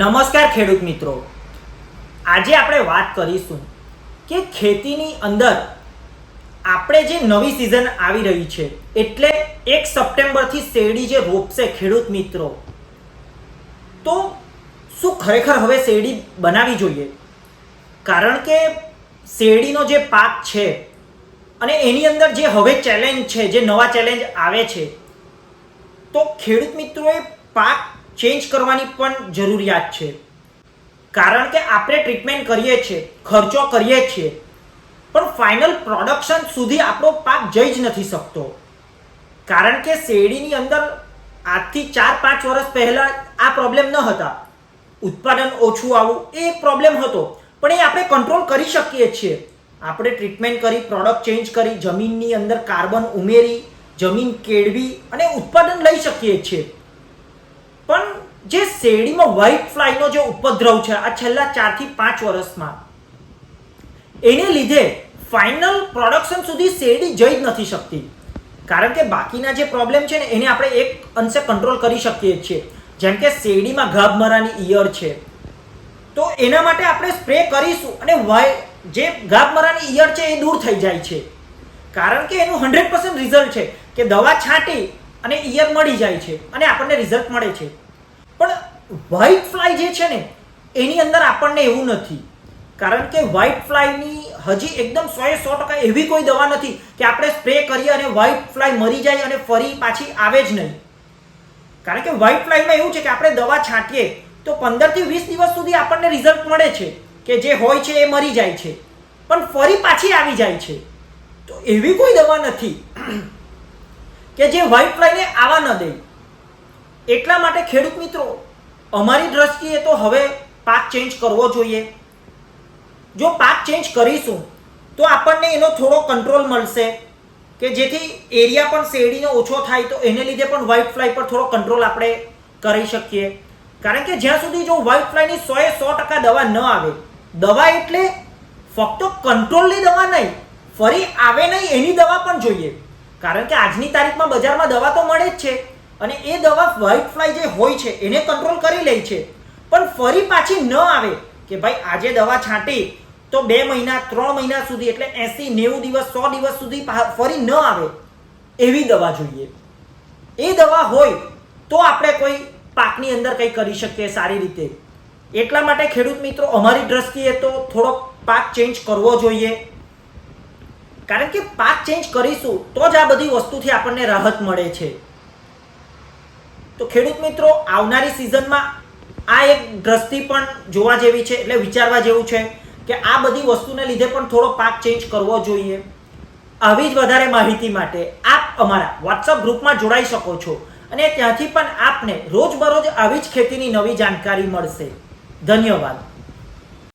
નમસ્કાર ખેડૂત મિત્રો. આજે આપણે વાત કરીશું કે ખેતીની અંદર આપણે જે નવી સિઝન આવી રહી છે, એટલે એક સપ્ટેમ્બરથી શેરડી જે રોપશે ખેડૂત મિત્રો, તો શું ખરેખર હવે શેરડી બનાવવી જોઈએ? કારણ કે શેરડીનો જે પાક છે અને એની અંદર જે હવે ચેલેન્જ છે, જે નવા ચેલેન્જ આવે છે, તો ખેડૂત મિત્રોએ પાક ચેન્જ કરવાની પણ જરૂરિયાત છે. કારણ કે આપણે ટ્રીટમેન્ટ કરીએ છીએ, ખર્ચો કરીએ છીએ, પણ ફાઇનલ પ્રોડક્શન સુધી આપણો પાક જઈ જ નથી શકતો. કારણ કે શેરડીની અંદર આજથી ચાર પાંચ વર્ષ પહેલાં આ પ્રોબ્લેમ ન હતા. ઉત્પાદન ઓછું આવવું એ પ્રોબ્લેમ હતો, પણ એ આપણે કંટ્રોલ કરી શકીએ છીએ. આપણે ટ્રીટમેન્ટ કરી પ્રોડક્ટ ચેન્જ કરી, જમીનની અંદર કાર્બન ઉમેરી, જમીન કેળવી અને ઉત્પાદન લઈ શકીએ છીએ. જે શેરડીમાં વ્હાઇટ ફ્લાયનો જે ઉપદ્રવ છે, આ છેલ્લા ચારથી પાંચ વર્ષમાં, એને લીધે ફાઇનલ પ્રોડક્શન સુધી શેરડી જઈ જ નથી શકતી. કારણ કે બાકીના જે પ્રોબ્લેમ છે ને, એને આપણે એક અંશે કંટ્રોલ કરી શકીએ છીએ. જેમ કે શેરડીમાં ગાભમરાની ઈયર છે. તો એના માટે આપણે સ્પ્રે કરીશું અને વાય, જે ગાભમરાની ઈયર છે એ દૂર થઈ જાય છે. કારણ કે એનું હંડ્રેડ પર્સન્ટ રિઝલ્ટ છે કે દવા છાંટી અને ઈયર મળી જાય છે અને આપણને રિઝલ્ટ મળે છે. વ્હાઇટ ફ્લાય જે છે ને, એની અંદર આપણને એવું નથી. કારણ કે વ્હાઇટ ફ્લાયની હજી એકદમ સો એ સો ટકા એવી કોઈ દવા નથી કે આપણે સ્પ્રે કરીએ અને વ્હાઇટ ફ્લાય મરી જાય અને ફરી પાછી આવે જ નહીં. કારણ કે વ્હાઇટ ફ્લાયમાં એવું છે કે આપણે દવા છાંટીએ તો પંદરથી વીસ દિવસ સુધી આપણને રિઝલ્ટ મળે છે કે જે હોય છે એ મરી જાય છે. પણ ફરી પાછી આવી જાય છે. તો એવી કોઈ દવા નથી કે જે વ્હાઇટ ફ્લાયને આવવા ન દે. એટલા માટે ખેડૂત મિત્રો અમારી દ્રષ્ટિએ તો હવે પાક ચેન્જ કરવો જોઈએ. જો પાક ચેન્જ કરીશું, તો આપણને એનો થોડો કંટ્રોલ મળશે. કે જેથી એરિયા પણ શેરડીનો ઓછો થાય, તો એને લીધે પણ વ્હાઇટ ફ્લાય પર થોડો કંટ્રોલ આપણે કરી શકીએ. કારણ કે જ્યાં સુધી જો વ્હાઇટ ફ્લાયની સોએ સો ટકા દવા ન આવે, દવા એટલે ફક્ત કંટ્રોલની દવા નહીં, ફરી આવે નહીં એની દવા પણ જોઈએ. કારણ કે આજની તારીખમાં બજારમાં દવા તો મળે જ છે. અને એ દવા વ્હાઇટ ફ્લાય જે હોય છે, એને કંટ્રોલ કરી લે છે. પણ ફરી પાછી ન આવે કે ભાઈ આજે દવા છાંટી, તો બે મહિના, ત્રણ મહિના સુધી એટલે એસી, નેવું દિવસ, સો દિવસ સુધી ફરી ન આવે એવી દવા જોઈએ. એ દવા હોય તો આપણે કોઈ પાકની અંદર કંઈ કરી શકીએ સારી રીતે. એટલા માટે ખેડૂત મિત્રો, અમારી દ્રષ્ટિએ તો થોડો પાક ચેન્જ કરવો જોઈએ. કારણ કે પાક ચેન્જ કરીશું તો જ આ બધી વસ્તુથી આપણને રાહત મળે છે. તો ખેડૂત મિત્રો, આવનારી સિઝનમાં આ એક દ્રષ્ટિ પણ જોવા જેવી છે, એટલે વિચારવા જેવું છે કે આ બધી વસ્તુને લીધે પણ થોડો પાક ચેન્જ કરવો જોઈએ. આવી જ વધારે માહિતી માટે આપ અમારા વોટ્સઅપ ગ્રુપમાં જોડાઈ શકો છો અને ત્યાંથી પણ આપને રોજબરોજ આવી જ ખેતીની નવી જાણકારી મળશે. ધન્યવાદ.